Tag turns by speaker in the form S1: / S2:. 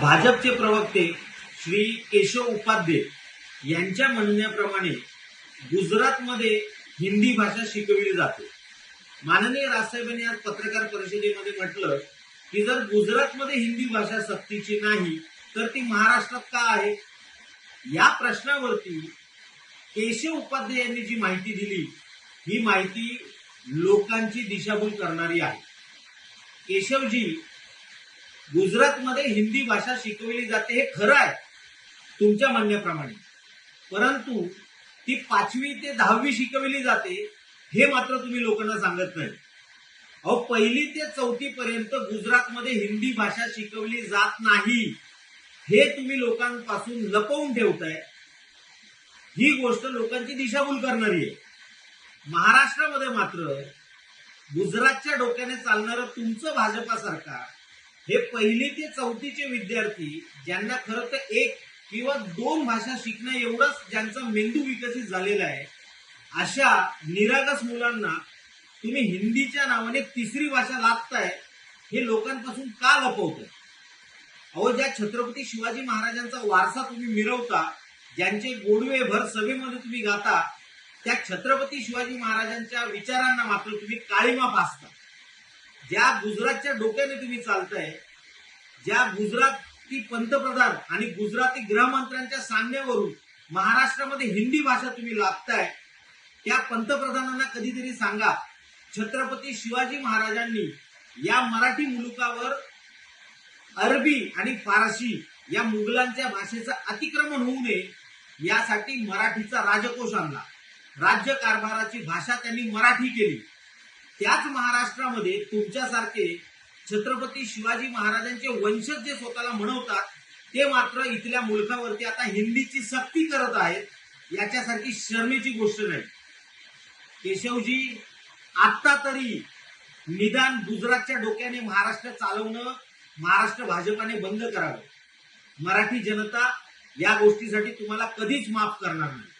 S1: भाजपचे प्रवक्ते श्री केशव उपाध्ये यांच्या म्हणण्याप्रमाणे गुजरातमध्ये हिंदी भाषा शिकविली जाते. माननीय राजसाहेबांनी आज पत्रकार परिषदेमध्ये म्हटलं की जर गुजरातमध्ये हिंदी भाषा सक्तीची नाही तर ती महाराष्ट्रात का आहे? या प्रश्नावरती केशव उपाध्ये यांनी जी माहिती दिली ही माहिती लोकांची दिशाभूल करणारी आहे. केशवजी गुजरातमध्ये हिंदी भाषा शिकवली जाते हे खरं आहे तुमच्या म्हणण्याप्रमाणे. परंतु ती पाचवी ते दहावी शिकवली जाते हे मात्र तुम्ही लोकांना सांगत नाही. अहो पहिली ते चौथी पर्यंत गुजरातमध्ये हिंदी भाषा शिकवली जात नाही हे तुम्ही लोकांपासून लपवून ठेवताय. ही गोष्ट लोकांची दिशाभूल करणारी आहे. महाराष्ट्रामध्ये मात्र गुजरातच्या डोक्याने चालणारं तुमचं भाजपा सरकार हे पहिली ते चौथीचे विद्यार्थी ज्यांना खरं तर एक किंवा दोन भाषा शिकणं एवढाच ज्यांचा मेंदू विकसित झालेला आहे अशा निरागस मुलांना तुम्ही हिंदीच्या नावाने तिसरी भाषा लागताय हे लोकांपासून का लपवताय? अहो ज्या छत्रपती शिवाजी महाराजांचा वारसा तुम्ही मिरवता ज्यांचे गोडवे भर सभेमध्ये तुम्ही गाता त्या छत्रपती शिवाजी महाराजांच्या विचारांना मात्र तुम्ही काळीमा फासता. ज्या गुजरातच्या डोक्याने तुम्ही चालताय ज्या गुजराती पंतप्रधान आणि गुजराती गृहमंत्र्यांच्या सांगण्यावरून महाराष्ट्रामध्ये हिंदी भाषा तुम्ही लाभताय त्या पंतप्रधानांना कधीतरी सांगा. छत्रपती शिवाजी महाराजांनी या मराठी मुलुकावर अरबी आणि फारसी या मुघलांच्या भाषेचं अतिक्रमण होऊ नये यासाठी मराठीचा राजकोष आणला. राज्य कारभाराची भाषा त्यांनी मराठी केली. त्याच महाराष्ट्रामध्ये तुमच्यासारखे छत्रपती शिवाजी महाराजांचे वंशज जे स्वतःला म्हणवतात ते मात्र इथल्या मुलखावरती आता हिंदीची सक्ती करत आहेत याच्यासारखी शर्मेची गोष्ट नाही. केशवजी आत्ता तरी निदान गुजरातच्या डोक्याने महाराष्ट्र चालवणं महाराष्ट्र भाजपाने बंद करावं. मराठी जनता या गोष्टीसाठी तुम्हाला कधीच माफ करणार नाही.